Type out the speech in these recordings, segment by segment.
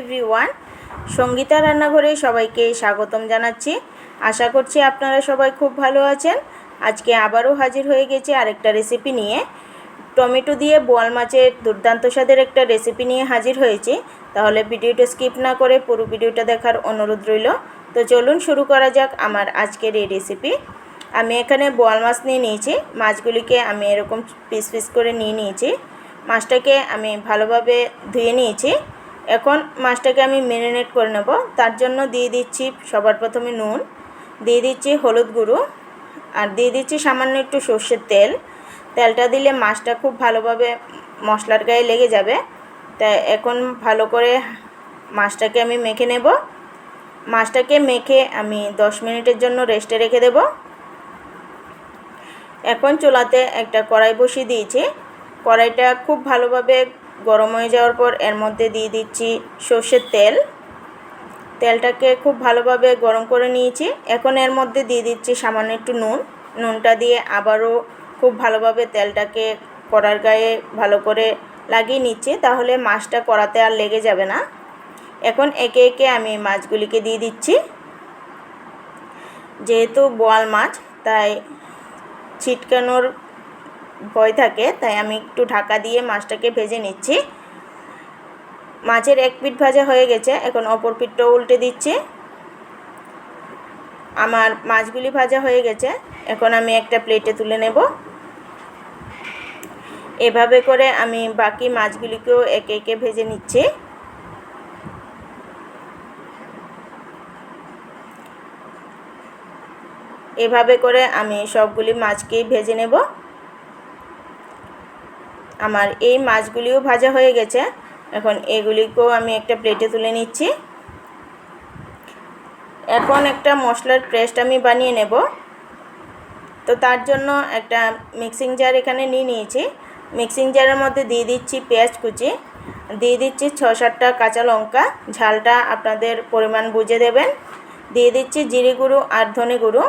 Everyone Sangeeta রান্নাঘরে সবাইকে স্বাগতম জানাচ্ছি। আশা করছি আপনারা সবাই খুব ভালো আছেন। আজকে আবারও হাজির হয়ে গেছি আরেকটা রেসিপি নিয়ে। টমেটো দিয়ে বোয়াল মাছের দুর্দান্ত স্বাদের একটা রেসিপি নিয়ে হাজির হয়েছি। তাহলে ভিডিওটা স্কিপ না করে পুরো ভিডিওটা দেখার অনুরোধ রইল। তো চলুন শুরু করা যাক আমার আজকের এই রেসিপি আমি এখানে বোয়াল মাছ নিয়ে নিয়েছি। মাছগুলিকে আমি এরকম পিস পিস করে নিয়ে নিয়েছি। মাছটাকে আমি ভালোভাবে ধুয়ে নিয়েছি। এখন মাছটাকে আমি ম্যারিনেট করে নেব। তার জন্য দিয়ে দিচ্ছি সবার প্রথমে নুন, দিয়ে দিচ্ছি হলুদ গুঁড়ো আর দিয়ে দিচ্ছি সামান্য একটু সর্ষের তেল। তেলটা দিলে মাছটা খুব ভালোভাবে মশলার গায়ে লেগে যাবে। তাই এখন ভালো করে মাছটাকে আমি মেখে নেব। মাছটাকে মেখে আমি দশ মিনিটের জন্য রেস্টে রেখে দেব। এখন চুলাতে একটা কড়াই বসিয়ে দিয়েছি। কড়াইটা খুব ভালোভাবে গরম হয়ে যাওয়ার পর এর মধ্যে দিয়ে দিচ্ছি সর্ষের তেল। তেলটাকে খুব ভালোভাবে গরম করে নিয়েছি। এখন এর মধ্যে দিয়ে দিচ্ছি সামান্য একটু নুন। নুনটা দিয়ে আবারও খুব ভালোভাবে তেলটাকে কড়ার গায়ে ভালো করে লাগিয়ে নিচ্ছি। তাহলে মাছটা কড়াতে আর লেগে যাবে না। এখন একে একে আমি মাছগুলিকে দিয়ে দিচ্ছি। যেহেতু বোয়াল মাছ, তাই ছিটকানোর ভয় থাকে, তাই আমি একটু ঢাকা দিয়ে মাছটাকে ভেজে নিচ্ছি। মাছের এক পিঠ ভাজা হয়ে গেছে, এখন অপর পিঠটাও উল্টে দিচ্ছি। আমার মাছগুলি ভাজা হয়ে গেছে, এখন আমি একটা প্লেটে তুলে নেব। এভাবে করে আমি বাকি মাছগুলিকেও একে একে ভেজে নিচ্ছি। এভাবে করে আমি সবগুলি মাছকেই ভেজে নেব। আমার এই মাছগুলিও ভাজা হয়ে গেছে। এখন এগুলিকেও আমি একটা প্লেটে তুলে নিচ্ছি। এখন একটা মশলার পেস্ট আমি বানিয়ে নেব। তো তার জন্য একটা মিক্সিং জার এখানে নিয়ে নিয়েছি। মিক্সিং জারের মধ্যে দিয়ে দিচ্ছি পেঁয়াজ কুচি। দিয়ে দিচ্ছি ছ সাতটা কাঁচা লঙ্কা। ঝালটা আপনাদের পরিমাণ বুঝে দেবেন। দিয়ে দিচ্ছি জিরে গুঁড়ো আর ধনে গুঁড়ো।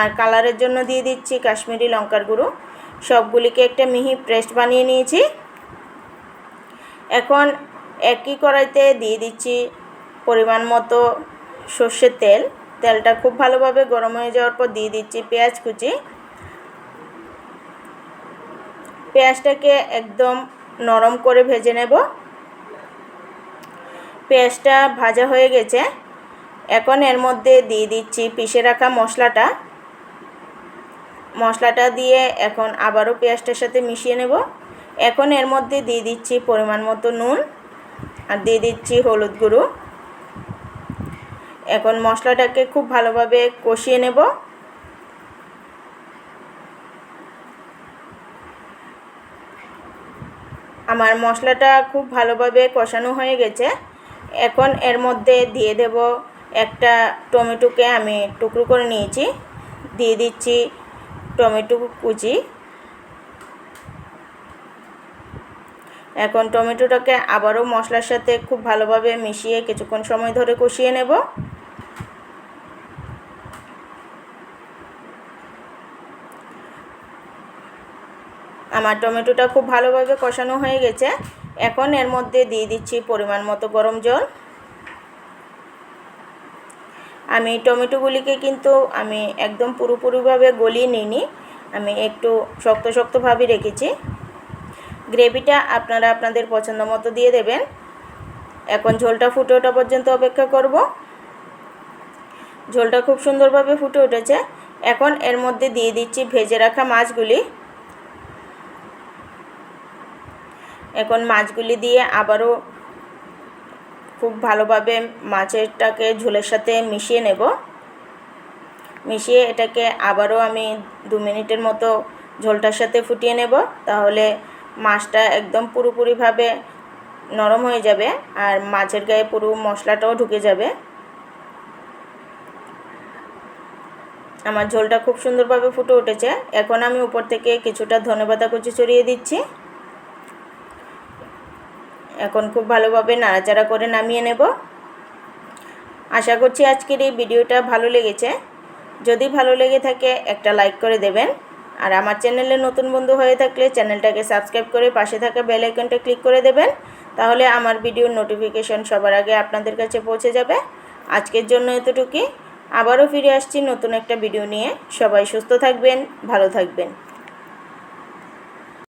আর কালারের জন্য দিয়ে দিচ্ছি কাশ্মীরি লঙ্কার গুঁড়ো। সবগুলিকে একটা মিহি পেস্ট বানিয়ে নিয়েছি। এখন একই কড়াইতে দিয়ে দিচ্ছি পরিমাণ মতো সর্ষের তেল। তেলটা খুব ভালোভাবে গরম হয়ে যাওয়ার পর দিয়ে দিচ্ছি পেঁয়াজ কুচি। পেঁয়াজটাকে একদম নরম করে ভেজে নেব। পেঁয়াজটা ভাজা হয়ে গেছে। এখন এর মধ্যে দিয়ে দিচ্ছি পিষে রাখা মশলাটা। মশলাটা দিয়ে এখন আবারও পেঁয়াজটার সাথে মিশিয়ে নেব। এখন এর মধ্যে দিয়ে দিচ্ছি পরিমাণ মতো নুন আর দিয়ে দিচ্ছি হলুদ গুঁড়ো। এখন মশলাটাকে খুব ভালোভাবে কষিয়ে নেব। আমার মশলাটা খুব ভালোভাবে কষানো হয়ে গেছে। এখন এর মধ্যে দিয়ে দেব একটা টমেটোকে আমি টুকরো করে নিয়েছি। দিয়ে দিচ্ছি টমেটো কুচি। এখন টমেটোটাকে আবারও মশলার সাথে খুব ভালোভাবে মিশিয়ে কিছুক্ষণ সময় ধরে কষিয়ে নেব। আমার টমেটোটা খুব ভালোভাবে কষানো হয়ে গেছে। এখন এর মধ্যে দিয়ে দিচ্ছি পরিমাণ মতো গরম জল। আমি টমেটোগুলিকে কিন্তু আমি একদম পুরোপুরিভাবে গলিয়ে নিইনি। আমি একটু শক্ত শক্তভাবে রেখেছি। গ্রেভিটা আপনারা আপনাদের পছন্দ মতো দিয়ে দেবেন। এখন ঝোলটা ফুটে ওঠা পর্যন্ত অপেক্ষা করব। ঝোলটা খুব সুন্দরভাবে ফুটে উঠেছে। এখন এর মধ্যে দিয়ে দিচ্ছি ভেজে রাখা মাছগুলি। এখন মাছগুলি দিয়ে আবারও খুব ভালোভাবে মাছেরটাকে ঝোলের সাথে মিশিয়ে নেব। মিশিয়ে এটাকে আবারও আমি দু মিনিটের মতো ঝোলটার সাথে ফুটিয়ে নেব। তাহলে মাছটা একদম পুরোপুরিভাবে নরম হয়ে যাবে আর মাছের গায়ে পুরো মশলাটাও ঢুকে যাবে। আমার ঝোলটা খুব সুন্দরভাবে ফুটে উঠেছে। এখন আমি উপর থেকে কিছুটা ধনেপাতা কুচি ছড়িয়ে দিচ্ছি। এখন খুব ভালোভাবে নাড়াচাড়া করে নামিয়ে নেব। আশা করছি আজকের এই ভিডিওটা ভালো লেগেছে। যদি ভালো লেগে থাকে, একটা লাইক করে দেবেন। আর আমার চ্যানেলে নতুন বন্ধু হয়ে থাকলে চ্যানেলটাকে সাবস্ক্রাইব করে পাশে থাকা বেল আইকনটা ক্লিক করে দেবেন। তাহলে আমার ভিডিওর নোটিফিকেশন সবার আগে আপনাদের কাছে পৌঁছে যাবে। আজকের জন্য এতটুকুই। আবারও ফিরে আসছি নতুন একটা ভিডিও নিয়ে। সবাই সুস্থ থাকবেন, ভালো থাকবেন।